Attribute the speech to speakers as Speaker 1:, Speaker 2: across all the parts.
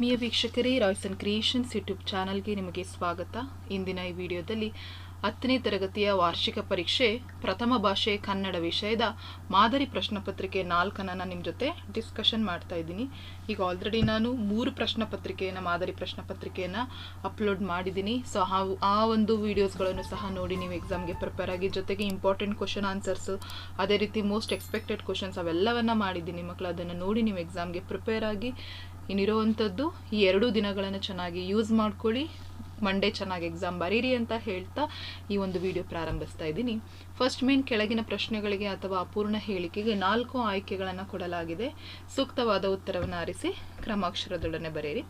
Speaker 1: ಆತ್ಮೀಯ ವೀಕ್ಷಕರೇ Royce and creations YouTube ಚಾನಲ್ಗೆ ನಿಮಗೆ ಸ್ವಾಗತ. ಇಂದಿನ ಈ ವಿಡಿಯೋದಲ್ಲಿ ಹತ್ತನೇ ತರಗತಿಯ ವಾರ್ಷಿಕ ಪರೀಕ್ಷೆ ಪ್ರಥಮ ಭಾಷೆ ಕನ್ನಡ ವಿಷಯದ ಮಾದರಿ ಪ್ರಶ್ನೆಪತ್ರಿಕೆ ನಾಲ್ಕನ್ನು ನಾನು ನಿಮ್ಮ ಜೊತೆ ಡಿಸ್ಕಷನ್ ಮಾಡ್ತಾ ಇದ್ದೀನಿ. ಈಗ ಆಲ್ರೆಡಿ ನಾನು ಮೂರು ಪ್ರಶ್ನೆ ಪತ್ರಿಕೆಯನ್ನು, ಮಾದರಿ ಪ್ರಶ್ನೆ ಪತ್ರಿಕೆಯನ್ನು ಅಪ್ಲೋಡ್ ಮಾಡಿದ್ದೀನಿ. ಸೊ ಆ ಒಂದು ವಿಡಿಯೋಸ್ಗಳನ್ನು ಸಹ ನೋಡಿ ನೀವು ಎಕ್ಸಾಮ್ಗೆ ಪ್ರಿಪೇರ್ ಆಗಿ, ಜೊತೆಗೆ ಇಂಪಾರ್ಟೆಂಟ್ ಕ್ವಶನ್ ಆನ್ಸರ್ಸು ಅದೇ ರೀತಿ ಮೋಸ್ಟ್ ಎಕ್ಸ್ಪೆಕ್ಟೆಡ್ ಕ್ವಶನ್ಸ್ ಅವೆಲ್ಲವನ್ನು ಮಾಡಿದ್ದೀನಿ. ಮಕ್ಕಳು ಅದನ್ನು ನೋಡಿ ನೀವು ಎಕ್ಸಾಮ್ಗೆ ಪ್ರಿಪೇರ್ ಆಗಿ ಇನ್ನಿರುವಂಥದ್ದು ಈ ಎರಡು ದಿನಗಳನ್ನು ಚೆನ್ನಾಗಿ ಯೂಸ್ ಮಾಡ್ಕೊಳ್ಳಿ. ಮಂಡೇ ಚೆನ್ನಾಗಿ ಎಕ್ಸಾಮ್ ಬರೀರಿ ಅಂತ ಹೇಳ್ತಾ ಈ ಒಂದು ವಿಡಿಯೋ ಪ್ರಾರಂಭಿಸ್ತಾ ಇದ್ದೀನಿ. ಫಸ್ಟ್ ಮೇನ್ ಕೆಳಗಿನ ಪ್ರಶ್ನೆಗಳಿಗೆ ಅಥವಾ ಅಪೂರ್ಣ ಹೇಳಿಕೆಗೆ ನಾಲ್ಕು ಆಯ್ಕೆಗಳನ್ನು ಕೊಡಲಾಗಿದೆ. ಸೂಕ್ತವಾದ ಉತ್ತರವನ್ನು ಆರಿಸಿ ಕ್ರಮಾಕ್ಷರದೊಡನೆ ಬರೆಯಿರಿ.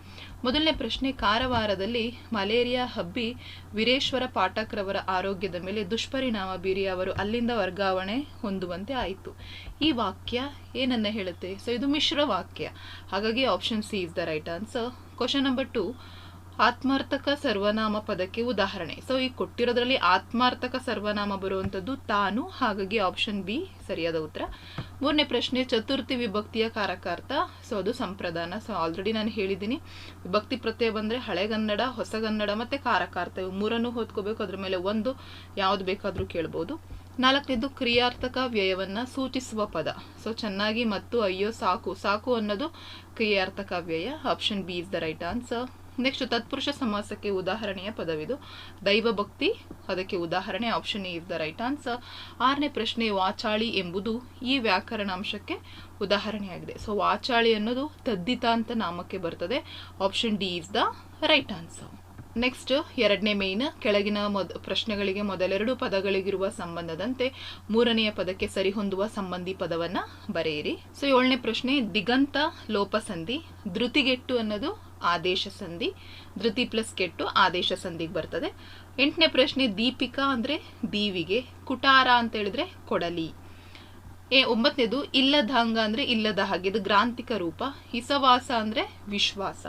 Speaker 1: ಮೊದಲನೇ ಪ್ರಶ್ನೆ, ಕಾರವಾರದಲ್ಲಿ ಮಲೇರಿಯಾ ಹಬ್ಬಿ ವೀರೇಶ್ವರ ಪಾಠಕ್ರವರ ಆರೋಗ್ಯದ ಮೇಲೆ ದುಷ್ಪರಿಣಾಮ ಬೀರಿ ಅವರು ಅಲ್ಲಿಂದ ವರ್ಗಾವಣೆ ಹೊಂದುವಂತೆ ಆಯಿತು. ಈ ವಾಕ್ಯ ಏನನ್ನ ಹೇಳುತ್ತೆ? ಸೊ ಇದು ಮಿಶ್ರ ವಾಕ್ಯ. ಹಾಗಾಗಿ option C is the right answer question number two ಆತ್ಮಾರ್ಥಕ ಸರ್ವನಾಮ ಪದಕ್ಕೆ ಉದಾಹರಣೆ. ಸೊ ಈ ಕೊಟ್ಟಿರೋದ್ರಲ್ಲಿ ಆತ್ಮಾರ್ಥಕ ಸರ್ವನಾಮ ಬರುವಂಥದ್ದು ತಾನು, ಹಾಗಾಗಿ ಆಪ್ಷನ್ ಬಿ ಸರಿಯಾದ ಉತ್ತರ. ಮೂರನೇ ಪ್ರಶ್ನೆ, ಚತುರ್ಥಿ ವಿಭಕ್ತಿಯ ಕಾರಕಾರ್ಥ. ಸೊ ಅದು ಸಂಪ್ರದಾನ. ಸೊ ಆಲ್ರೆಡಿ ನಾನು ಹೇಳಿದ್ದೀನಿ. ವಿಭಕ್ತಿ ಪ್ರತ್ಯಯ ಬಂದರೆ ಹಳೆಗನ್ನಡ ಹೊಸಗನ್ನಡ ಮತ್ತು ಕಾರಕಾರ್ಥ. ಇವು ಮೂರನ್ನು ಹೊತ್ಕೋಬೇಕು. ಅದ್ರ ಮೇಲೆ ಒಂದು ಯಾವ್ದು ಬೇಕಾದರೂ ಕೇಳ್ಬೋದು. ನಾಲ್ಕನೇದು, ಕ್ರಿಯಾರ್ಥಕ ವ್ಯಯವನ್ನು ಸೂಚಿಸುವ ಪದ. ಸೊ ಚೆನ್ನಾಗಿ ಮತ್ತು ಅಯ್ಯೋ ಸಾಕು. ಸಾಕು ಅನ್ನೋದು ಕ್ರಿಯಾರ್ಥಕ ವ್ಯಯ. Option B is the right answer next ತತ್ಪುರುಷ ಸಮಾಸಕ್ಕೆ ಉದಾಹರಣೆಯ ಪದವಿದು. ದೈವ ಭಕ್ತಿ, ಅದಕ್ಕೆ ಉದಾಹರಣೆ option is the right answer ಆರನೇ ಪ್ರಶ್ನೆ, ವಾಚಾಳಿ ಎಂಬುದು ಈ ವ್ಯಾಕರಣಾಂಶಕ್ಕೆ ಉದಾಹರಣೆಯಾಗಿದೆ. ಸೊ ವಾಚಾಳಿ ಅನ್ನೋದು ತದ್ದಿತಾಂತ ನಾಮಕ್ಕೆ ಬರ್ತದೆ. Option D is the right answer next ಎರಡನೇ ಮೇನ್ ಕೆಳಗಿನ ಮೊದ, ಪ್ರಶ್ನೆಗಳಿಗೆ ಮೊದಲೆರಡು ಪದಗಳಿಗಿರುವ ಸಂಬಂಧದಂತೆ ಮೂರನೆಯ ಪದಕ್ಕೆ ಸರಿಹೊಂದುವ ಸಂಬಂಧಿ ಪದವನ್ನು ಬರೆಯಿರಿ. ಸೊ ಏಳನೇ ಪ್ರಶ್ನೆ, ದಿಗಂತ, ಲೋಪಸಂಧಿ, ಧೃತಿಗೆಟ್ಟು ಅನ್ನೋದು ಆದೇಶ ಸಂಧಿ, ಧೃತಿ ಪ್ಲಸ್ ಕೆಟ್ಟು ಆದೇಶ ಸಂಧಿಗೆ ಬರ್ತದೆ. ಎಂಟನೇ ಪ್ರಶ್ನೆ, ದೀಪಿಕಾ ಅಂದ್ರೆ ದೀವಿಗೆ, ಕುಟಾರ ಅಂತ ಹೇಳಿದ್ರೆ ಕೊಡಲಿ. ಏ ಒಂಬತ್ತನೇದು ಇಲ್ಲದ ಹಂಗ ಅಂದ್ರೆ ಇಲ್ಲದ ಹಾಗೆ ಇದು ಗ್ರಾಂಥಿಕ ರೂಪ. ಹಿಸವಾಸ ಅಂದ್ರೆ ವಿಶ್ವಾಸ.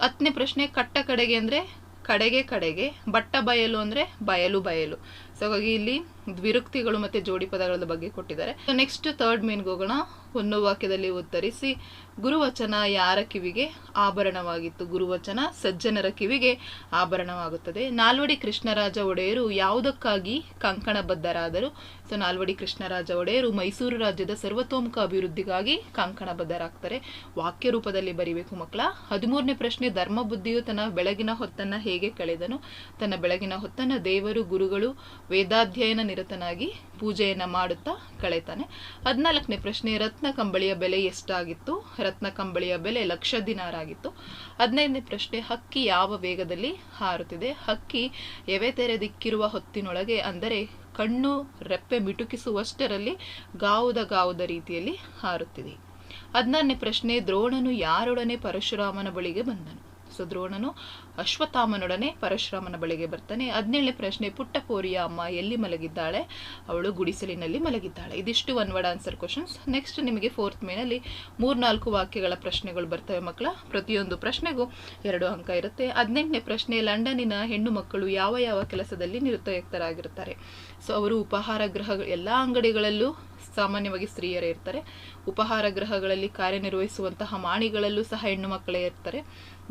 Speaker 1: ಹತ್ತನೇ ಪ್ರಶ್ನೆ ಕಟ್ಟ ಕಡೆಗೆ ಅಂದ್ರೆ ಕಡೆಗೆ ಕಡೆಗೆ ಬಟ್ಟ ಬಯಲು ಅಂದ್ರೆ ಬಯಲು ಬಯಲು. ಸೊ ಹಾಗಾಗಿ ಇಲ್ಲಿ ದ್ವಿರುಕ್ತಿಗಳು ಮತ್ತೆ ಜೋಡಿ ಪದಗಳ ಬಗ್ಗೆ ಕೊಟ್ಟಿದ್ದಾರೆ. ನೆಕ್ಸ್ಟ್ ಥರ್ಡ್ ಮೇನ್ಗೆ ಹೋಗೋಣ ಒಂದು ವಾಕ್ಯದಲ್ಲಿ ಉತ್ತರಿಸಿ, ಗುರುವಚನ ಯಾರ ಕಿವಿಗೆ ಆಭರಣವಾಗಿತ್ತು? ಗುರುವಚನ ಸಜ್ಜನರ ಕಿವಿಗೆ ಆಭರಣವಾಗುತ್ತದೆ. ನಾಲ್ವಡಿ ಕೃಷ್ಣರಾಜ ಒಡೆಯರು ಯಾವುದಕ್ಕಾಗಿ ಕಂಕಣಬದ್ಧರಾದರು? ಸೊ ನಾಲ್ವಡಿ ಕೃಷ್ಣರಾಜ ಒಡೆಯರು ಮೈಸೂರು ರಾಜ್ಯದ ಸರ್ವತೋಮುಖ ಅಭಿವೃದ್ಧಿಗಾಗಿ ಕಂಕಣಬದ್ಧರಾಗ್ತಾರೆ. ವಾಕ್ಯ ರೂಪದಲ್ಲಿ ಬರೀಬೇಕು ಮಕ್ಕಳ. ಹದಿಮೂರನೇ ಪ್ರಶ್ನೆ ಧರ್ಮ ಬುದ್ಧಿಯು ತನ್ನ ಬೆಳಗಿನ ಹೊತ್ತನ್ನ ಹೇಗೆ ಕಳೆದನು? ತನ್ನ ಬೆಳಗಿನ ಹೊತ್ತನ್ನ ದೇವರು, ಗುರುಗಳು ವೇದಾಧ್ಯಯನ ನಿರತನಾಗಿ ಪೂಜೆಯನ್ನು ಮಾಡುತ್ತಾ ಕಳೆತಾನೆ. ಹದಿನಾಲ್ಕನೇ ಪ್ರಶ್ನೆ ರತ್ನ ಕಂಬಳಿಯ ಬೆಲೆ ಎಷ್ಟಾಗಿತ್ತು? ರತ್ನ ಕಂಬಳಿಯ ಬೆಲೆ ಲಕ್ಷ ಆಗಿತ್ತು ಹದಿನೈದನೇ ಪ್ರಶ್ನೆ, ಹಕ್ಕಿ ಯಾವ ವೇಗದಲ್ಲಿ ಹಾರುತ್ತಿದೆ? ಹಕ್ಕಿ ಎವೆ ತೆರೆದಿಕ್ಕಿರುವ ಹೊತ್ತಿನೊಳಗೆ ಅಂದರೆ ಕಣ್ಣು ರೆಪ್ಪೆ ಮಿಟುಕಿಸುವಷ್ಟರಲ್ಲಿ ಗಾವುದ ಗಾವುದ ರೀತಿಯಲ್ಲಿ ಹಾರುತ್ತಿದೆ. ಹದಿನಾರನೇ ಪ್ರಶ್ನೆ, ದ್ರೋಣನು ಯಾರೊಡನೆ ಪರಶುರಾಮನ ಬಳಿಗೆ ಬಂದನು? ಸೊ ದ್ರೋಣನು ಅಶ್ವತ್ಥಾಮನೊಡನೆ ಪರಶುರಾಮನ ಬಳಿಗೆ ಬರ್ತಾನೆ. ಹದಿನೇಳನೇ ಪ್ರಶ್ನೆ ಪುಟ್ಟ ಪೋರಿಯ ಅಮ್ಮ ಎಲ್ಲಿ ಮಲಗಿದ್ದಾಳೆ? ಅವಳು ಗುಡಿಸಲಿನಲ್ಲಿ ಮಲಗಿದ್ದಾಳೆ. ಇದಿಷ್ಟು one word answer questions next ನಿಮಗೆ ಫೋರ್ತ್ ಮೇನಲ್ಲಿ ಮೂರ್ನಾಲ್ಕು ವಾಕ್ಯಗಳ ಪ್ರಶ್ನೆಗಳು ಬರ್ತವೆ ಮಕ್ಕಳ. ಪ್ರತಿಯೊಂದು ಪ್ರಶ್ನೆಗೂ ಎರಡು ಅಂಕ ಇರುತ್ತೆ. ಹದಿನೆಂಟನೇ ಪ್ರಶ್ನೆ, ಲಂಡನ್ನಿನ ಹೆಣ್ಣು ಮಕ್ಕಳು ಯಾವ ಯಾವ ಕೆಲಸದಲ್ಲಿ ನಿರುಪಯುಕ್ತರಾಗಿರ್ತಾರೆ ಸೊ ಅವರು ಉಪಹಾರ ಗೃಹಗಳು, ಎಲ್ಲ ಅಂಗಡಿಗಳಲ್ಲೂ ಸಾಮಾನ್ಯವಾಗಿ ಸ್ತ್ರೀಯರೇ ಇರ್ತಾರೆ. ಉಪಹಾರ ಗೃಹಗಳಲ್ಲಿ ಕಾರ್ಯನಿರ್ವಹಿಸುವಂತಹ ಮಾಣಿಗಳಲ್ಲೂ ಸಹ ಹೆಣ್ಣು ಮಕ್ಕಳೇ ಇರ್ತಾರೆ.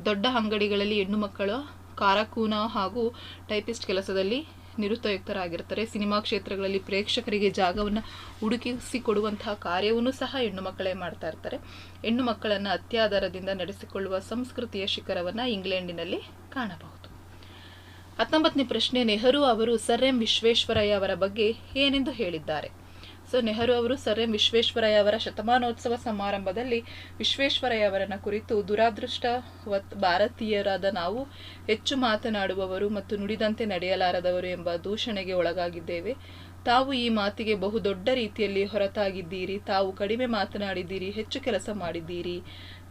Speaker 1: ದೊಡ್ಡ ಅಂಗಡಿಗಳಲ್ಲಿ ಹೆಣ್ಣು ಮಕ್ಕಳು, ಕಾರಕೂನ ಹಾಗೂ ಟೈಪಿಸ್ಟ್ ಕೆಲಸದಲ್ಲಿ ನಿರುಪಯುಕ್ತರಾಗಿರ್ತಾರೆ. ಸಿನಿಮಾ ಕ್ಷೇತ್ರಗಳಲ್ಲಿ ಪ್ರೇಕ್ಷಕರಿಗೆ ಜಾಗವನ್ನು ಹುಡುಕಿಸಿಕೊಡುವಂತಹ ಕಾರ್ಯವನ್ನು ಸಹ ಹೆಣ್ಣು ಮಕ್ಕಳೇ ಮಾಡ್ತಾ ಇರ್ತಾರೆ. ಹೆಣ್ಣು ಮಕ್ಕಳನ್ನು ಅತ್ಯಾಧಾರದಿಂದ ನಡೆಸಿಕೊಳ್ಳುವ ಸಂಸ್ಕೃತಿಯ ಶಿಖರವನ್ನು ಇಂಗ್ಲೆಂಡಿನಲ್ಲಿ ಕಾಣಬಹುದು. ಹತ್ತೊಂಬತ್ತನೇ ಪ್ರಶ್ನೆ, ನೆಹರು ಅವರು ಸರ್ ಎಂ ವಿಶ್ವೇಶ್ವರಯ್ಯ ಅವರ ಬಗ್ಗೆ ಏನೆಂದು ಹೇಳಿದ್ದಾರೆ? ಸೊ ನೆಹರು ಅವರು ಸರ್ ಎಂ ವಿಶ್ವೇಶ್ವರಯ್ಯ ಅವರ ಶತಮಾನೋತ್ಸವ ಸಮಾರಂಭದಲ್ಲಿ ವಿಶ್ವೇಶ್ವರಯ್ಯ ಅವರನ್ನ ಕುರಿತು ದುರಾದೃಷ್ಟವತ್ ಭಾರತೀಯರಾದ ನಾವು ಹೆಚ್ಚು ಮಾತನಾಡುವವರು ಮತ್ತು ನುಡಿದಂತೆ ನಡೆಯಲಾರದವರು ಎಂಬ ದೂಷಣೆಗೆ ಒಳಗಾಗಿದ್ದೇವೆ. ತಾವು ಈ ಮಾತಿಗೆ ಬಹು ದೊಡ್ಡ ರೀತಿಯಲ್ಲಿ ಹೊರತಾಗಿದ್ದೀರಿ. ತಾವು ಕಡಿಮೆ ಮಾತನಾಡಿದ್ದೀರಿ, ಹೆಚ್ಚು ಕೆಲಸ ಮಾಡಿದ್ದೀರಿ.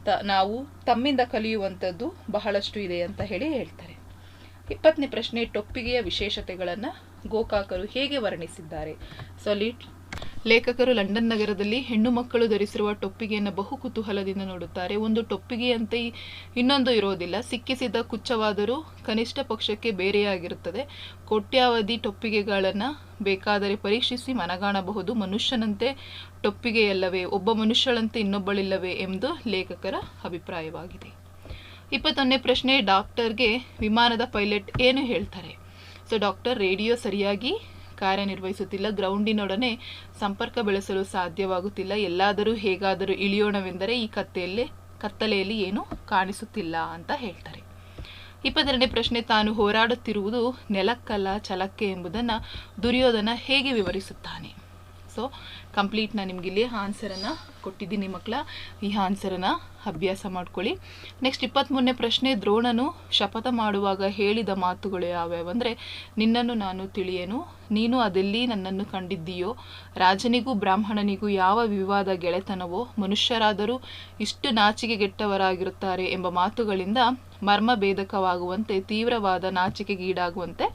Speaker 1: ತ, ನಾವು ತಮ್ಮಿಂದ ಕಲಿಯುವಂಥದ್ದು ಬಹಳಷ್ಟು ಇದೆ ಅಂತ ಹೇಳಿ ಹೇಳ್ತಾರೆ. ಇಪ್ಪತ್ತನೇ ಪ್ರಶ್ನೆ, ಟೊಪ್ಪಿಗೆಯ ವಿಶೇಷತೆಗಳನ್ನು ಗೋಕಾಕರು ಹೇಗೆ ವರ್ಣಿಸಿದ್ದಾರೆ? ಸೊ ಅಲ್ಲಿ ಲೇಖಕರು ಲಂಡನ್ ನಗರದಲ್ಲಿ ಹೆಣ್ಣು ಮಕ್ಕಳು ಧರಿಸಿರುವ ಟೊಪ್ಪಿಗೆಯನ್ನು ಬಹು ಕುತೂಹಲದಿಂದ ನೋಡುತ್ತಾರೆ. ಒಂದು ಟೊಪ್ಪಿಗೆಯಂತೆ ಇನ್ನೊಂದು ಇರೋದಿಲ್ಲ ಸಿಕ್ಕಿಸಿದ ಕುಚ್ಚವಾದರೂ ಕನಿಷ್ಠ ಪಕ್ಷಕ್ಕೆ ಬೇರೆಯಾಗಿರುತ್ತದೆ. ಕೋಟ್ಯಾವಧಿ ಟೊಪ್ಪಿಗೆಗಳನ್ನು ಬೇಕಾದರೆ ಪರೀಕ್ಷಿಸಿ ಮನಗಾಣಬಹುದು. ಮನುಷ್ಯನಂತೆ ಟೊಪ್ಪಿಗೆಯಲ್ಲವೇ, ಒಬ್ಬ ಮನುಷ್ಯಳಂತೆ ಇನ್ನೊಬ್ಬಳಿಲ್ಲವೇ ಎಂದು ಲೇಖಕರ ಅಭಿಪ್ರಾಯವಾಗಿದೆ. ಇಪ್ಪತ್ತೊಂದನೇ ಪ್ರಶ್ನೆ, ಡಾಕ್ಟರ್ಗೆ ವಿಮಾನದ ಪೈಲಟ್ ಏನು ಹೇಳ್ತಾರೆ? ಸೊ, ಡಾಕ್ಟರ್, ರೇಡಿಯೋ ಸರಿಯಾಗಿ ಕಾರ್ಯನಿರ್ವಹಿಸುತ್ತಿಲ್ಲ. ಗ್ರೌಂಡಿನೊಡನೆ ಸಂಪರ್ಕ ಬೆಳೆಸಲು ಸಾಧ್ಯವಾಗುತ್ತಿಲ್ಲ. ಎಲ್ಲಾದರೂ ಹೇಗಾದರೂ ಇಳಿಯೋಣವೆಂದರೆ ಈ ಕತ್ತೆಯಲ್ಲಿ, ಕತ್ತಲೆಯಲ್ಲಿ ಏನು ಕಾಣಿಸುತ್ತಿಲ್ಲ ಅಂತ ಹೇಳ್ತಾರೆ. ಇಪ್ಪತ್ತೆರಡನೇ ಪ್ರಶ್ನೆ, ತಾನು ಹೋರಾಡುತ್ತಿರುವುದು ನೆಲಕ್ಕಲ್ಲ ಛಲಕ್ಕೆ ಎಂಬುದನ್ನು ದುರ್ಯೋಧನ ಹೇಗೆ ವಿವರಿಸುತ್ತಾನೆ? ಸೊ ಕಂಪ್ಲೀಟ್ ನಾನು ನಿಮಗಿಲ್ಲಿ ಆನ್ಸರನ್ನು ಕೊಟ್ಟಿದ್ದೀನಿ ಮಕ್ಕಳ ಈ ಆನ್ಸರನ್ನು ಅಭ್ಯಾಸ ಮಾಡ್ಕೊಳ್ಳಿ. ನೆಕ್ಸ್ಟ್ ಇಪ್ಪತ್ತ್ಮೂರನೇ ಪ್ರಶ್ನೆ, ದ್ರೋಣನು ಶಪಥ ಮಾಡುವಾಗ ಹೇಳಿದ ಮಾತುಗಳು ಯಾವ್ಯಾವು? ಅಂದರೆ, ನಿನ್ನನ್ನು ನಾನು ತಿಳಿಯೇನು? ನೀನು ಅದೆಲ್ಲಿ ನನ್ನನ್ನು ಕಂಡಿದ್ದೀಯೋ? ರಾಜನಿಗೂ ಬ್ರಾಹ್ಮಣನಿಗೂ ಯಾವ ವಿವಾದ ಗೆಳೆತನವೋ? ಮನುಷ್ಯರಾದರೂ ಇಷ್ಟು ನಾಚಿಕೆಗೆಟ್ಟವರಾಗಿರುತ್ತಾರೆ ಎಂಬ ಮಾತುಗಳಿಂದ ಮರ್ಮಭೇದಕವಾಗುವಂತೆ, ತೀವ್ರವಾದ ನಾಚಿಕೆಗೀಡಾಗುವಂತೆ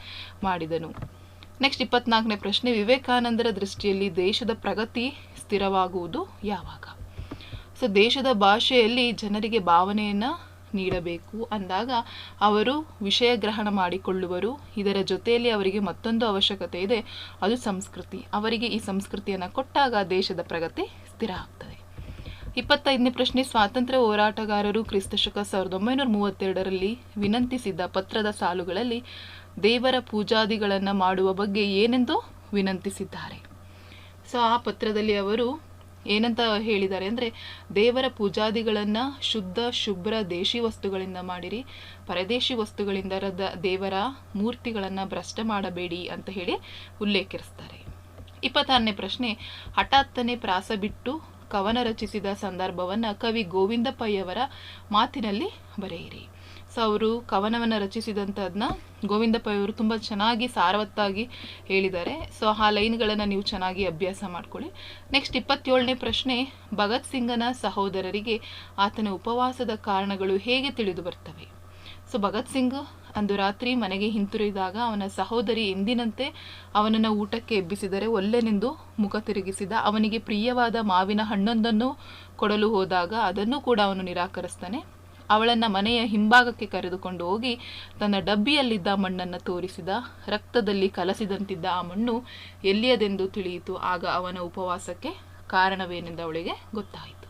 Speaker 1: ಮಾಡಿದನು. ನೆಕ್ಸ್ಟ್ ಇಪ್ಪತ್ನಾಲ್ಕನೇ ಪ್ರಶ್ನೆ, ವಿವೇಕಾನಂದರ ದೃಷ್ಟಿಯಲ್ಲಿ ದೇಶದ ಪ್ರಗತಿ ಸ್ಥಿರವಾಗುವುದು ಯಾವಾಗ? ಸೊ ದೇಶದ ಭಾಷೆಯಲ್ಲಿ ಜನರಿಗೆ ಭಾವನೆಯನ್ನು ನೀಡಬೇಕು ಅಂದಾಗ ಅವರು ವಿಷಯ ಗ್ರಹಣ ಮಾಡಿಕೊಳ್ಳುವರು. ಇದರ ಜೊತೆಯಲ್ಲಿ ಅವರಿಗೆ ಮತ್ತೊಂದು ಅವಶ್ಯಕತೆ ಇದೆ, ಅದು ಸಂಸ್ಕೃತಿ. ಅವರಿಗೆ ಈ ಸಂಸ್ಕೃತಿಯನ್ನು ಕೊಟ್ಟಾಗ ದೇಶದ ಪ್ರಗತಿ ಸ್ಥಿರ ಆಗ್ತದೆ. ಇಪ್ಪತ್ತೈದನೇ ಪ್ರಶ್ನೆ, ಸ್ವಾತಂತ್ರ್ಯ ಹೋರಾಟಗಾರರು ಕ್ರಿಸ್ತಶಕ ಸಾವಿರದ ಒಂಬೈನೂರ ಮೂವತ್ತೆರಡರಲ್ಲಿ ವಿನಂತಿಸಿದ್ದ ಪತ್ರದ ಸಾಲುಗಳಲ್ಲಿ ದೇವರ ಪೂಜಾದಿಗಳನ್ನು ಮಾಡುವ ಬಗ್ಗೆ ಏನೆಂದು ವಿನಂತಿಸಿದ್ದಾರೆ. ಸೊ ಆ ಪತ್ರದಲ್ಲಿ ಅವರು ಏನಂತ ಹೇಳಿದ್ದಾರೆ ಅಂದರೆ, ದೇವರ ಪೂಜಾದಿಗಳನ್ನು ಶುದ್ಧ, ಶುಭ್ರ ದೇಶಿ ವಸ್ತುಗಳಿಂದ ಮಾಡಿರಿ, ಪರದೇಶಿ ವಸ್ತುಗಳಿಂದ ದೇವರ ಮೂರ್ತಿಗಳನ್ನು ಭ್ರಷ್ಟ ಮಾಡಬೇಡಿ ಅಂತ ಹೇಳಿ ಉಲ್ಲೇಖಿಸ್ತಾರೆ. ಇಪ್ಪತ್ತಾರನೇ ಪ್ರಶ್ನೆ, ಹಠಾತ್ತನೇ ಪ್ರಾಸ ಬಿಟ್ಟು ಕವನ ರಚಿಸಿದ ಸಂದರ್ಭವನ್ನು ಕವಿ ಗೋವಿಂದಪ್ಪಯ್ಯವರ ಮಾತಿನಲ್ಲಿ ಬರೆಯಿರಿ. ಸೊ ಅವರು ಕವನವನ್ನು ರಚಿಸಿದಂಥದನ್ನ ಗೋವಿಂದ ಪೈ ಅವರು ತುಂಬ ಚೆನ್ನಾಗಿ ಸಾರವತ್ತಾಗಿ ಹೇಳಿದ್ದಾರೆ. ಸೊ ಆ ಲೈನ್ಗಳನ್ನು ನೀವು ಚೆನ್ನಾಗಿ ಅಭ್ಯಾಸ ಮಾಡ್ಕೊಳ್ಳಿ. ನೆಕ್ಸ್ಟ್ ಇಪ್ಪತ್ತೇಳನೇ ಪ್ರಶ್ನೆ, ಭಗತ್ ಸಿಂಗನ ಸಹೋದರರಿಗೆ ಆತನ ಉಪವಾಸದ ಕಾರಣಗಳು ಹೇಗೆ ತಿಳಿದು ಬರ್ತವೆ? ಸೊ ಭಗತ್ ಸಿಂಗ್ ಅಂದು ರಾತ್ರಿ ಮನೆಗೆ ಹಿಂತಿರುಗಿದಾಗ ಅವನ ಸಹೋದರಿ ಎಂದಿನಂತೆ ಅವನನ್ನು ಊಟಕ್ಕೆ ಎಬ್ಬಿಸಿದರೆ ಒಲ್ಲೆನೆಂದು ಮುಖ ತಿರುಗಿಸಿದ ಅವನಿಗೆ ಪ್ರಿಯವಾದ ಮಾವಿನ ಹಣ್ಣೊಂದನ್ನು ಕೊಡಲು ಹೋದಾಗ ಅದನ್ನು ಕೂಡ ಅವನು ನಿರಾಕರಿಸ್ತಾನೆ. ಅವಳನ್ನು ಮನೆಯ ಹಿಂಭಾಗಕ್ಕೆ ಕರೆದುಕೊಂಡು ಹೋಗಿ ತನ್ನ ಡಬ್ಬಿಯಲ್ಲಿದ್ದ ಮಣ್ಣನ್ನು ತೋರಿಸಿದ, ರಕ್ತದಲ್ಲಿ ಕಲಸಿದಂತಿದ್ದ ಆ ಮಣ್ಣು ಎಲ್ಲಿಯದೆಂದು ತಿಳಿಯಿತು, ಆಗ ಅವನ ಉಪವಾಸಕ್ಕೆ ಕಾರಣವೇನೆಂದು ಅವಳಿಗೆ ಗೊತ್ತಾಯಿತು.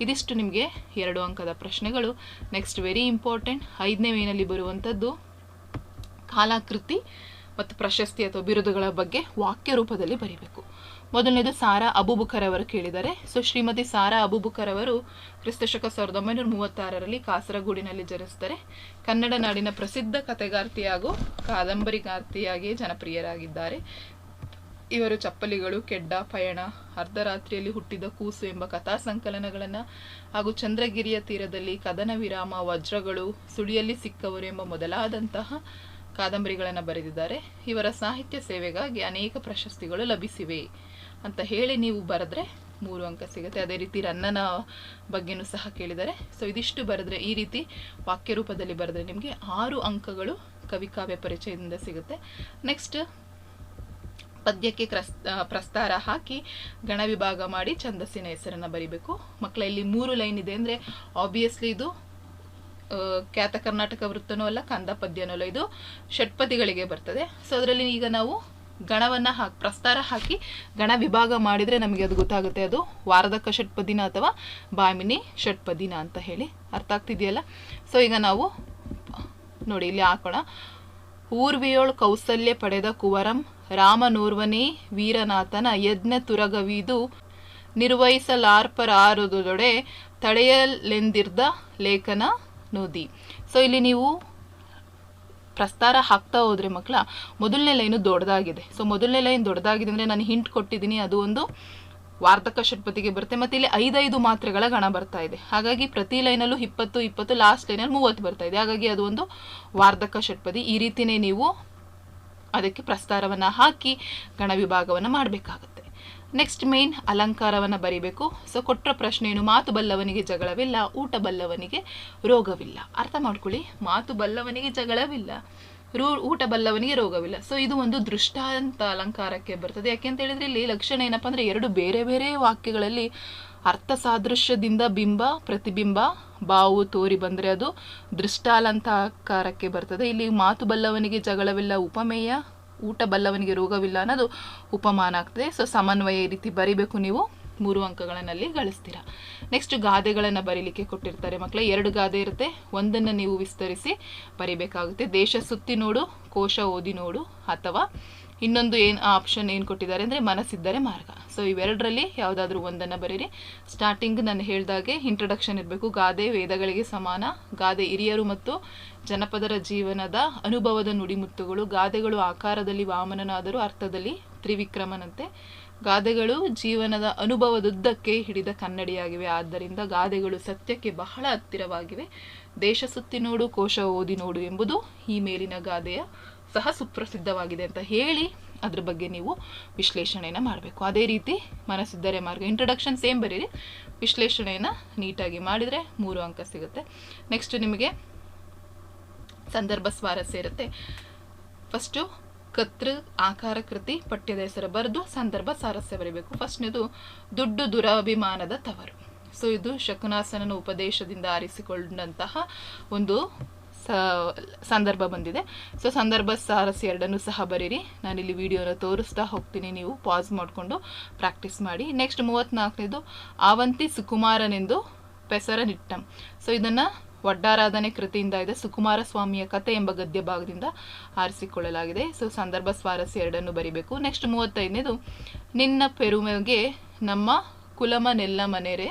Speaker 1: ಇದಿಷ್ಟು ನಿಮಗೆ ಎರಡು ಅಂಕದ ಪ್ರಶ್ನೆಗಳು. ನೆಕ್ಸ್ಟ್ ವೆರಿ ಇಂಪಾರ್ಟೆಂಟ್ ಐದನೇ ವೇನಲ್ಲಿ ಬರುವಂಥದ್ದು, ಕಾಲಾಕೃತಿ ಮತ್ತು ಪ್ರಶಸ್ತಿ ಅಥವಾ ಬಿರುದುಗಳ ಬಗ್ಗೆ ವಾಕ್ಯ ರೂಪದಲ್ಲಿ ಬರೀಬೇಕು. ಮೊದಲನೇದು ಸಾರಾ ಅಬುಬುಕರ್ ಅವರು ಕೇಳಿದ್ದಾರೆ ಸೊ ಶ್ರೀಮತಿ ಸಾರಾ ಅಬುಬುಕರ್ ಅವರು ಕ್ರಿಸ್ತಶಕ ಸಾವಿರದ ಒಂಬೈನೂರ ಮೂವತ್ತಾರರಲ್ಲಿ ಕಾಸರಗೂಡಿನಲ್ಲಿ ಜನಿಸ್ತಾರೆ ಕನ್ನಡ ನಾಡಿನ ಪ್ರಸಿದ್ಧ ಕಥೆಗಾರ್ತಿ ಹಾಗೂ ಕಾದಂಬರಿಗಾರ್ತಿಯಾಗಿ ಜನಪ್ರಿಯರಾಗಿದ್ದಾರೆ. ಇವರು ಚಪ್ಪಲಿಗಳು, ಕೆಡ್ಡ, ಪಯಣ, ಅರ್ಧರಾತ್ರಿಯಲ್ಲಿ ಹುಟ್ಟಿದ ಕೂಸು ಎಂಬ ಕಥಾ ಸಂಕಲನಗಳನ್ನು ಹಾಗೂ ಚಂದ್ರಗಿರಿಯ ತೀರದಲ್ಲಿ ಕದನ ವಿರಾಮ, ವಜ್ರಗಳು, ಸುಳಿಯಲ್ಲಿ ಸಿಕ್ಕವರು ಎಂಬ ಮೊದಲಾದಂತಹ ಕಾದಂಬರಿಗಳನ್ನು ಬರೆದಿದ್ದಾರೆ. ಇವರ ಸಾಹಿತ್ಯ ಸೇವೆಗಾಗಿ ಅನೇಕ ಪ್ರಶಸ್ತಿಗಳು ಲಭಿಸಿವೆ. ಅಂತ ಹೇಳಿ ನೀವು ಬರೆದ್ರೆ ಮೂರು ಅಂಕ ಸಿಗುತ್ತೆ. ಅದೇ ರೀತಿ ರನ್ನನ ಬಗ್ಗೆನೂ ಸಹ ಕೇಳಿದ್ದಾರೆ. ಸೊ ಇದಿಷ್ಟು ಬರೆದ್ರೆ ಈ ರೀತಿ ವಾಕ್ಯ ರೂಪದಲ್ಲಿ ಬರೆದ್ರೆ ನಿಮಗೆ ಆರು ಅಂಕಗಳು ಕವಿಕಾವ್ಯ ಪರಿಚಯದಿಂದ ಸಿಗುತ್ತೆ. ನೆಕ್ಸ್ಟ್ ಪದ್ಯಕ್ಕೆ ಕ್ರಸ್ ಪ್ರಸ್ತಾರ ಹಾಕಿ ಗಣ ವಿಭಾಗ ಮಾಡಿ ಛಂದಸ್ಸಿನ ಹೆಸರನ್ನು ಬರಿಬೇಕು. ಮಕ್ಕಳ ಇಲ್ಲಿ ಮೂರು ಲೈನ್ ಇದೆ ಅಂದರೆ ಆಬ್ವಿಯಸ್ಲಿ ಇದು ಖ್ಯಾತ ಕರ್ನಾಟಕ ವೃತ್ತನೂ ಅಲ್ಲ, ಕಂದ ಪದ್ಯನೂ ಅಲ್ಲ, ಇದು ಷಟ್ಪದಿಗಳಿಗೆ ಬರ್ತದೆ. ಸೊ ಅದರಲ್ಲಿ ಈಗ ನಾವು ಗಣವನ್ನು ಹಾಕಿ, ಪ್ರಸ್ತಾರ ಹಾಕಿ ಗಣ ವಿಭಾಗ ಮಾಡಿದರೆ ನಮಗೆ ಅದು ಗೊತ್ತಾಗುತ್ತೆ. ಅದು ವಾರದಕ್ಕ ಷಟ್ಪದಿನ ಅಥವಾ ಬಾಮಿನಿ ಷಟ್ಪದಿನ ಅಂತ ಹೇಳಿ ಅರ್ಥ ಆಗ್ತಿದೆಯಲ್ಲ? ಸೊ ಈಗ ನಾವು ನೋಡಿ, ಇಲ್ಲಿ ಹಾಕೋಣ. ಊರ್ವಿಯೋಳ್ ಕೌಸಲ್ಯ ಪಡೆದ ಕುವರಂ ರಾಮನೂರ್ವನೇ ವೀರನಾಥನ ಯಜ್ಞ ತುರಗವಿದು ನಿರ್ವಹಿಸಲಾರ್ಪರಾರದೊಡೆ ತಡೆಯಲೆಂದಿರ್ದ ಲೇಖನ ನುದಿ. ಸೊ ಇಲ್ಲಿ ನೀವು ಪ್ರಸ್ತಾರ ಹಾಕ್ತಾ ಹೋದ್ರೆ ಮಕ್ಕಳ ಮೊದಲನೇ ಲೈನು ದೊಡ್ಡದಾಗಿದೆ. ಸೊ ಮೊದಲನೇ ಲೈನ್ ದೊಡ್ಡದಾಗಿದೆ ಅಂದರೆ ನಾನು ಹಿಂಟ್ ಕೊಟ್ಟಿದ್ದೀನಿ, ಅದು ಒಂದು ವಾರ್ತಕ ಷಟ್ಪತಿಗೆ ಬರುತ್ತೆ. ಮತ್ತು ಇಲ್ಲಿ ಐದೈದು ಮಾತ್ರೆಗಳ ಗಣ ಬರ್ತಾ ಇದೆ. ಹಾಗಾಗಿ ಪ್ರತಿ ಲೈನಲ್ಲೂ ಇಪ್ಪತ್ತು ಇಪ್ಪತ್ತು ಲಾಸ್ಟ್ ಲೈನಲ್ಲಿ ಮೂವತ್ತು ಬರ್ತಾ ಇದೆ. ಹಾಗಾಗಿ ಅದು ಒಂದು ವಾರ್ಧಕ ಷಟ್ಪದಿ. ಈ ರೀತಿನೇ ನೀವು ಅದಕ್ಕೆ ಪ್ರಸ್ತಾರವನ್ನು ಹಾಕಿ ಗಣ ವಿಭಾಗವನ್ನು ಮಾಡಬೇಕಾಗತ್ತೆ. ನೆಕ್ಸ್ಟ್ ಮೇನ್ ಅಲಂಕಾರವನ್ನು ಬರಿಬೇಕು. ಸೊ ಕೊಟ್ಟ ಪ್ರಶ್ನೆ ಏನು? ಮಾತು ಬಲ್ಲವನಿಗೆ ಜಗಳವಿಲ್ಲ, ಊಟ ಬಲ್ಲವನಿಗೆ ರೋಗವಿಲ್ಲ. ಅರ್ಥ ಮಾಡ್ಕೊಳ್ಳಿ. ಮಾತು ಬಲ್ಲವನಿಗೆ ಜಗಳವಿಲ್ಲ, ರೂ, ಊಟ ಬಲ್ಲವನಿಗೆ ರೋಗವಿಲ್ಲ. ಸೊ ಇದು ಒಂದು ದೃಷ್ಟಾಂತ ಅಲಂಕಾರಕ್ಕೆ ಬರ್ತದೆ. ಯಾಕೆಂತ ಹೇಳಿದ್ರೆ ಇಲ್ಲಿ ಲಕ್ಷಣ ಏನಪ್ಪ ಅಂದರೆ ಎರಡು ಬೇರೆ ಬೇರೆ ವಾಕ್ಯಗಳಲ್ಲಿ ಅರ್ಥ ಸಾದೃಶ್ಯದಿಂದ ಬಿಂಬ, ಪ್ರತಿಬಿಂಬ, ಬಾವು ತೋರಿ ಬಂದರೆ ಅದು ದೃಷ್ಟಾಲಂತಕಾರಕ್ಕೆ ಬರ್ತದೆ. ಇಲ್ಲಿ ಮಾತು ಬಲ್ಲವನಿಗೆ ಜಗಳವಿಲ್ಲ, ಉಪಮೇಯ ಊಟ ಬಲ್ಲವನಿಗೆ ರೋಗವಿಲ್ಲ ಅನ್ನೋದು ಉಪಮಾನ ಆಗ್ತದೆ. ಸೊ ಸಮನ್ವಯ ಈ ರೀತಿ ಬರಿಬೇಕು ನೀವು. ಮೂರು ಅಂಕಗಳನ್ನಲ್ಲಿ ಗಳಿಸ್ತೀರಾ. ನೆಕ್ಸ್ಟ್ ಗಾದೆಗಳನ್ನು ಬರೀಲಿಕ್ಕೆ ಕೊಟ್ಟಿರ್ತಾರೆ ಮಕ್ಕಳ ಎರಡು ಗಾದೆ ಇರುತ್ತೆ. ಒಂದನ್ನು ನೀವು ವಿಸ್ತರಿಸಿ ಬರಿಬೇಕಾಗುತ್ತೆ. ದೇಶ ಸುತ್ತಿ ನೋಡು, ಕೋಶ ಓದಿ ನೋಡು, ಅಥವಾ ಇನ್ನೊಂದು ಏನು ಆಪ್ಷನ್ ಏನು ಕೊಟ್ಟಿದ್ದಾರೆ ಅಂದರೆ ಮನಸ್ಸಿದ್ದರೆ ಮಾರ್ಗ. ಸೊ ಇವೆರಡರಲ್ಲಿ ಯಾವುದಾದ್ರೂ ಒಂದನ್ನು ಬರೀರಿ. ಸ್ಟಾರ್ಟಿಂಗ್ ನಾನು ಹೇಳಿದಾಗೆ ಇಂಟ್ರಡಕ್ಷನ್ ಇರಬೇಕು. ಗಾದೆ ವೇದಗಳಿಗೆ ಸಮಾನ. ಗಾದೆ ಹಿರಿಯರು ಮತ್ತು ಜನಪದರ ಜೀವನದ ಅನುಭವದ ನುಡಿಮುತ್ತುಗಳು. ಗಾದೆಗಳು ಆಕಾರದಲ್ಲಿ ವಾಮನನಾದರೂ ಅರ್ಥದಲ್ಲಿ ತ್ರಿವಿಕ್ರಮನಂತೆ. ಗಾದೆಗಳು ಜೀವನದ ಅನುಭವದುದ್ದಕ್ಕೆ ಹಿಡಿದ ಕನ್ನಡಿಯಾಗಿವೆ. ಆದ್ದರಿಂದ ಗಾದೆಗಳು ಸತ್ಯಕ್ಕೆ ಬಹಳ ಹತ್ತಿರವಾಗಿವೆ. ದೇಶ ಸುತ್ತಿ ನೋಡು, ಕೋಶ ಓದಿ ನೋಡು ಎಂಬುದು ಈ ಮೇಲಿನ ಗಾದೆಯ ಸಹ ಸುಪ್ರಸಿದ್ಧವಾಗಿದೆ ಅಂತ ಹೇಳಿ ಅದ್ರ ಬಗ್ಗೆ ನೀವು ವಿಶ್ಲೇಷಣೆಯನ್ನು ಮಾಡಬೇಕು. ಅದೇ ರೀತಿ ಮನಸ್ಸಿದ್ದರೆ ಮಾರ್ಗ. ಇಂಟ್ರಡಕ್ಷನ್ ಸೇಮ್ ಬರೀರಿ. ವಿಶ್ಲೇಷಣೆಯನ್ನು ನೀಟಾಗಿ ಮಾಡಿದರೆ ಮೂರು ಅಂಕ ಸಿಗುತ್ತೆ. ನೆಕ್ಸ್ಟ್ ನಿಮಗೆ ಸಂದರ್ಭ ಸ್ವಾರಸ್ಯ ಇರುತ್ತೆ ಫಸ್ಟು ಕತೃ ಆಕಾರ ಕೃತಿ ಪಠ್ಯದ ಹೆಸರು ಬರೆದು ಸಂದರ್ಭ ಸಾರಸ್ಯ ಬರೀಬೇಕು. ಇದು ದುಡ್ಡು ದುರಾಭಿಮಾನದ ತವರು. ಸೊ ಇದು ಶಕುನಾಸನನ ಉಪದೇಶದಿಂದ ಆರಿಸಿಕೊಂಡಂತಹ ಒಂದು ಸಂದರ್ಭ ಬಂದಿದೆ. ಸೊ ಸಂದರ್ಭ ಸಾರಸ್ ಎರಡನ್ನೂ ಸಹ ಬರೀರಿ. ನಾನಿಲ್ಲಿ ವಿಡಿಯೋನ ತೋರಿಸ್ತಾ ಹೋಗ್ತೀನಿ. ನೀವು ಪಾಸ್ ಮಾಡಿಕೊಂಡು ಪ್ರಾಕ್ಟೀಸ್ ಮಾಡಿ. ನೆಕ್ಸ್ಟ್ ಮೂವತ್ತ್ನಾಲ್ಕನೇದು ಆವಂತಿ ಸುಕುಮಾರನೆಂದು ಪೆಸರ ನಿಟ್ಟಂ. ಸೊ ಇದನ್ನು ಒಡ್ಡಾರಾಧನೆ ಕೃತಿಯಿಂದ ಇದೆ. ಸುಕುಮಾರ ಸ್ವಾಮಿಯ ಕಥೆ ಎಂಬ ಗದ್ಯ ಭಾಗದಿಂದ ಆರಿಸಿಕೊಳ್ಳಲಾಗಿದೆ. ಸೊ ಸಂದರ್ಭ ಸ್ವಾರಸ್ಯ ಎರಡನ್ನು ಬರಿಬೇಕು. ನೆಕ್ಸ್ಟ್ ಮೂವತ್ತೈದನೇದು, ನಿನ್ನ ಪೆರುಮೆಗೆ ನಮ್ಮ ಕುಲಮ ನೆಲ್ಲ ಮನೆರೆ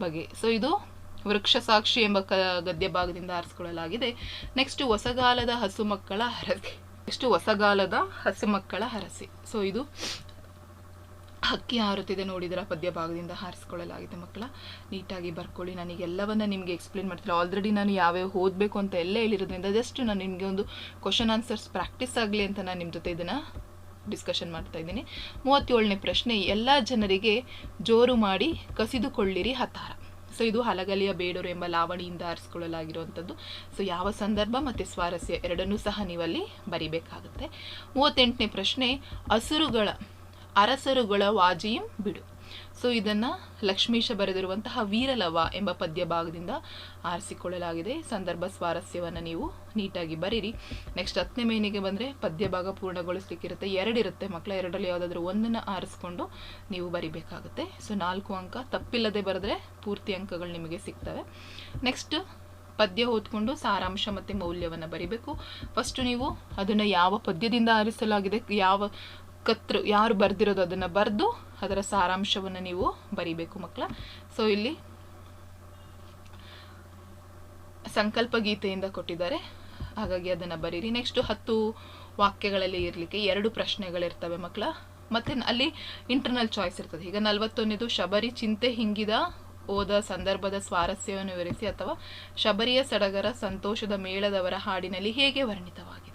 Speaker 1: ಬಗೆ. ಸೊ ಇದು ವೃಕ್ಷ ಸಾಕ್ಷಿ ಎಂಬ ಕ ಗದ್ಯ ಭಾಗದಿಂದ ಆರಿಸಿಕೊಳ್ಳಲಾಗಿದೆ. ನೆಕ್ಸ್ಟ್ ಹೊಸಗಾಲದ ಹಸು ಮಕ್ಕಳ ಹರಸೆ. ನೆಕ್ಸ್ಟ್ ಹೊಸಗಾಲದ ಹಸು ಮಕ್ಕಳ ಹರಸೆ. ಸೊ ಇದು ಹಕ್ಕಿ ಹಾರುತ್ತಿದೆ ನೋಡಿದರ ಪದ್ಯ ಭಾಗದಿಂದ ಹಾರಿಸ್ಕೊಳ್ಳಲಾಗಿದೆ ಮಕ್ಕಳ. ನೀಟಾಗಿ ಬರ್ಕೊಳ್ಳಿ ನನಗೆ ಎಲ್ಲವನ್ನ ನಿಮಗೆ ಎಕ್ಸ್ಪ್ಲೇನ್ ಮಾಡ್ತಿಲ್ಲ ಆಲ್ರೆಡಿ ನಾನು ಯಾವ್ಯಾವ ಓದಬೇಕು ಅಂತ ಎಲ್ಲ ಹೇಳಿರೋದ್ರಿಂದ ಜಸ್ಟ್ ನಾನು ನಿಮಗೆ ಒಂದು ಕ್ವಶನ್ ಆನ್ಸರ್ಸ್ ಪ್ರಾಕ್ಟೀಸ್ ಆಗಲಿ ಅಂತ ನಾನು ನಿಮ್ಮ ಜೊತೆ ಇದನ್ನು ಡಿಸ್ಕಷನ್ ಮಾಡ್ತಾ ಇದ್ದೀನಿ. ಮೂವತ್ತೇಳನೇ ಪ್ರಶ್ನೆ, ಎಲ್ಲ ಜನರಿಗೆ ಜೋರು ಮಾಡಿ ಕಸಿದುಕೊಳ್ಳಿರಿ ಹತಾರ. ಸೊ ಇದು ಹಲಗಲಿಯ ಬೇಡೂರು ಎಂಬ ಲಾವಣಿಯಿಂದ ಆರಿಸಿಕೊಳ್ಳಲಾಗಿರುವಂಥದ್ದು. ಸೊ ಯಾವ ಸಂದರ್ಭ ಮತ್ತು ಸ್ವಾರಸ್ಯ ಎರಡನ್ನೂ ಸಹ ನೀವಲ್ಲಿ ಬರಿಬೇಕಾಗುತ್ತೆ. ಮೂವತ್ತೆಂಟನೇ ಪ್ರಶ್ನೆ ಹಸುರುಗಳ ಅರಸರುಗಳ ವಾಜಿಯಂ ಬಿಡು. ಸೊ ಇದನ್ನು ಲಕ್ಷ್ಮೀಶ ಬರೆದಿರುವಂತಹ ವೀರಲವ ಎಂಬ ಪದ್ಯ ಭಾಗದಿಂದ ಆರಿಸಿಕೊಳ್ಳಲಾಗಿದೆ. ಸಂದರ್ಭ ಸ್ವಾರಸ್ಯವನ್ನು ನೀವು ನೀಟಾಗಿ ಬರೀರಿ. ನೆಕ್ಸ್ಟ್ ಹತ್ತನೇ ಮೇನಿಗೆ ಬಂದರೆ ಪದ್ಯ ಭಾಗ ಪೂರ್ಣಗೊಳಿಸ್ಲಿಕ್ಕಿರುತ್ತೆ. ಎರಡಿರುತ್ತೆ. ಮಕ್ಕಳ ಎರಡರಲ್ಲಿ ಯಾವುದಾದ್ರೂ ಒಂದನ್ನು ಆರಿಸ್ಕೊಂಡು ನೀವು ಬರಿಬೇಕಾಗುತ್ತೆ. ಸೊ ನಾಲ್ಕು ಅಂಕ. ತಪ್ಪಿಲ್ಲದೆ ಬರೆದ್ರೆ ಪೂರ್ತಿ ಅಂಕಗಳು ನಿಮಗೆ ಸಿಗ್ತವೆ. ನೆಕ್ಸ್ಟ್ ಪದ್ಯ ಓದ್ಕೊಂಡು ಸಾರಾಂಶ ಮತ್ತು ಮೌಲ್ಯವನ್ನು ಬರಿಬೇಕು. ಫಸ್ಟು ನೀವು ಅದನ್ನು ಯಾವ ಪದ್ಯದಿಂದ ಆರಿಸಲಾಗಿದೆ, ಯಾವ ಕರ್ತೃ ಯಾರು ಬರೆದಿರೋದು ಅದನ್ನ ಬರೆದು ಅದರ ಸಾರಾಂಶವನ್ನು ನೀವು ಬರಿಬೇಕು ಮಕ್ಕಳ. ಸೊ ಇಲ್ಲಿ ಸಂಕಲ್ಪ ಗೀತೆಯಿಂದ ಕೊಟ್ಟಿದ್ದಾರೆ. ಹಾಗಾಗಿ ಅದನ್ನು ಬರೀರಿ. ನೆಕ್ಸ್ಟ್ ಹತ್ತು ವಾಕ್ಯಗಳಲ್ಲಿ ಇರಲಿಕ್ಕೆ ಎರಡು ಪ್ರಶ್ನೆಗಳಿರ್ತವೆ ಮಕ್ಕಳ. ಮತ್ತೆ ಅಲ್ಲಿ ಇಂಟರ್ನಲ್ ಚಾಯ್ಸ್ ಇರ್ತದೆ. ಈಗ ನಲವತ್ತೊಂದನೇದು, ಶಬರಿ ಚಿಂತೆ ಹಿಂಗಿದ ಓದ ಸಂದರ್ಭದ ಸ್ವಾರಸ್ಯವನ್ನು ವಿವರಿಸಿ ಅಥವಾ ಶಬರಿಯ ಸಡಗರ ಸಂತೋಷದ ಮೇಳದವರ ಹಾಡಿನಲ್ಲಿ ಹೇಗೆ ವರ್ಣಿತವಾಗಿದೆ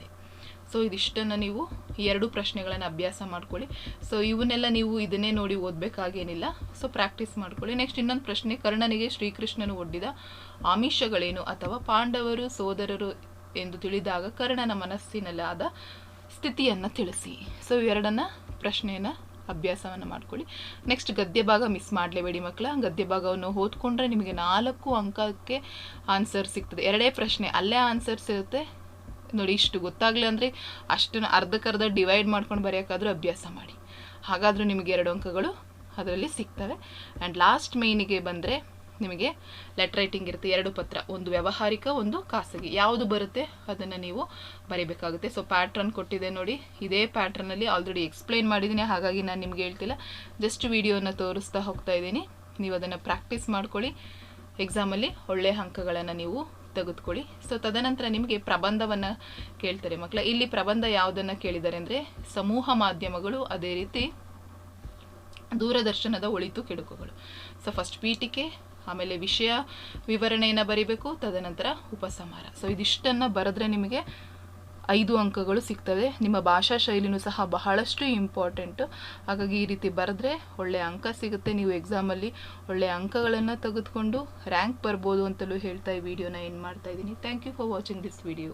Speaker 1: ಸೊ ಇದಿಷ್ಟನ್ನು ನೀವು ಎರಡು ಪ್ರಶ್ನೆಗಳನ್ನು ಅಭ್ಯಾಸ ಮಾಡ್ಕೊಳ್ಳಿ. ಸೊ ಇವನ್ನೆಲ್ಲ ನೀವು ಇದನ್ನೇ ನೋಡಿ ಓದಬೇಕಾಗೇನಿಲ್ಲ. ಸೊ ಪ್ರಾಕ್ಟೀಸ್ ಮಾಡ್ಕೊಳ್ಳಿ. ನೆಕ್ಸ್ಟ್ ಇನ್ನೊಂದು ಪ್ರಶ್ನೆ, ಕರ್ಣನಿಗೆ ಶ್ರೀಕೃಷ್ಣನು ಒಡ್ಡಿದ ಆಮಿಷಗಳೇನು ಅಥವಾ ಪಾಂಡವರು, ಸೋದರರು ಎಂದು ತಿಳಿದಾಗ ಕರ್ಣನ ಮನಸ್ಸಿನಲ್ಲಾದ ಸ್ಥಿತಿಯನ್ನು ತಿಳಿಸಿ. ಸೊ ಇವೆರಡನ್ನ ಪ್ರಶ್ನೆಯನ್ನು ಅಭ್ಯಾಸವನ್ನು ಮಾಡ್ಕೊಳ್ಳಿ. ನೆಕ್ಸ್ಟ್ ಗದ್ಯ ಭಾಗ ಮಿಸ್ ಮಾಡಲೇಬೇಡಿ ಮಕ್ಕಳ. ಗದ್ಯ ಭಾಗವನ್ನು ಓದ್ಕೊಂಡ್ರೆ ನಿಮಗೆ ನಾಲ್ಕು ಅಂಕಕ್ಕೆ ಆನ್ಸರ್ ಸಿಗ್ತದೆ. ಎರಡೇ ಪ್ರಶ್ನೆ, ಅಲ್ಲೇ ಆನ್ಸರ್ ಇರುತ್ತೆ ನೋಡಿ, ಇಷ್ಟು ಗೊತ್ತಾಗಲಿ ಅಂದರೆ ಅಷ್ಟನ್ನು ಅರ್ಧಕ್ಕರ್ಧ ಡಿವೈಡ್ ಮಾಡ್ಕೊಂಡು ಬರೆಯೋಕ್ಕಾದರೂ ಅಭ್ಯಾಸ ಮಾಡಿ. ಹಾಗಾದರೂ ನಿಮಗೆ ಎರಡು ಅಂಕಗಳು ಅದರಲ್ಲಿ ಸಿಗ್ತವೆ. ಆ್ಯಂಡ್ ಲಾಸ್ಟ್ ಮೇಯ್ನಿಗೆ ಬಂದರೆ ನಿಮಗೆ ಲೆಟರ್ ರೈಟಿಂಗ್ ಇರುತ್ತೆ, ಎರಡು ಪತ್ರ, ಒಂದು ವ್ಯಾವಹಾರಿಕ, ಒಂದು ಖಾಸಗಿ. ಯಾವುದು ಬರುತ್ತೆ ಅದನ್ನು ನೀವು ಬರೀಬೇಕಾಗುತ್ತೆ. ಸೊ ಪ್ಯಾಟ್ರನ್ ಕೊಟ್ಟಿದೆ ನೋಡಿ. ಇದೇ ಪ್ಯಾಟ್ರನಲ್ಲಿ ಆಲ್ರೆಡಿ ಎಕ್ಸ್ಪ್ಲೈನ್ ಮಾಡಿದ್ದೀನಿ. ಹಾಗಾಗಿ ನಾನು ನಿಮ್ಗೆ ಹೇಳ್ತಿಲ್ಲ. ಜಸ್ಟ್ ವಿಡಿಯೋನ ತೋರಿಸ್ತಾ ಹೋಗ್ತಾ ಇದ್ದೀನಿ. ನೀವು ಅದನ್ನು ಪ್ರಾಕ್ಟೀಸ್ ಮಾಡ್ಕೊಳ್ಳಿ. ಎಕ್ಸಾಮಲ್ಲಿ ಒಳ್ಳೆಯ ಅಂಕಗಳನ್ನು ನೀವು ತೆಗೆದುಕೊಳ್ಳಿ. ಸೊ ತದನಂತರ ನಿಮಗೆ ಪ್ರಬಂಧವನ್ನು ಕೇಳ್ತಾರೆ ಮಕ್ಕಳ. ಇಲ್ಲಿ ಪ್ರಬಂಧ ಯಾವುದನ್ನು ಕೇಳಿದ್ದಾರೆ ಅಂದರೆ ಸಮೂಹ ಮಾಧ್ಯಮಗಳು ಅದೇ ರೀತಿ ದೂರದರ್ಶನದ ಒಳಿತು ಕೆಡುಕುಗಳು. ಸೊ ಫಸ್ಟ್ ಪೀಠಿಕೆ, ಆಮೇಲೆ ವಿಷಯ ವಿವರಣೆಯನ್ನು ಬರಿಬೇಕು, ತದನಂತರ ಉಪಸಂಹಾರ. ಸೊ ಇದಿಷ್ಟನ್ನು ಬರೆದ್ರೆ ನಿಮಗೆ ಐದು ಅಂಕಗಳು ಸಿಗ್ತವೆ. ನಿಮ್ಮ ಭಾಷಾ ಶೈಲಿನೂ ಸಹ ಬಹಳಷ್ಟು ಇಂಪಾರ್ಟೆಂಟ್ ಹಾಗಾಗಿ ಈ ರೀತಿ ಬರೆದ್ರೆ ಒಳ್ಳೆಯ ಅಂಕ ಸಿಗುತ್ತೆ. ನೀವು ಎಕ್ಸಾಮಲ್ಲಿ ಒಳ್ಳೆಯ ಅಂಕಗಳನ್ನು ತೆಗೆದುಕೊಂಡು ರ್ಯಾಂಕ್ ಬರ್ಬೋದು ಅಂತಲೂ ಹೇಳ್ತಾ ಈ ವಿಡಿಯೋನ ಏನು ಮಾಡ್ತಾ ಇದ್ದೀನಿ. Thank you for watching this video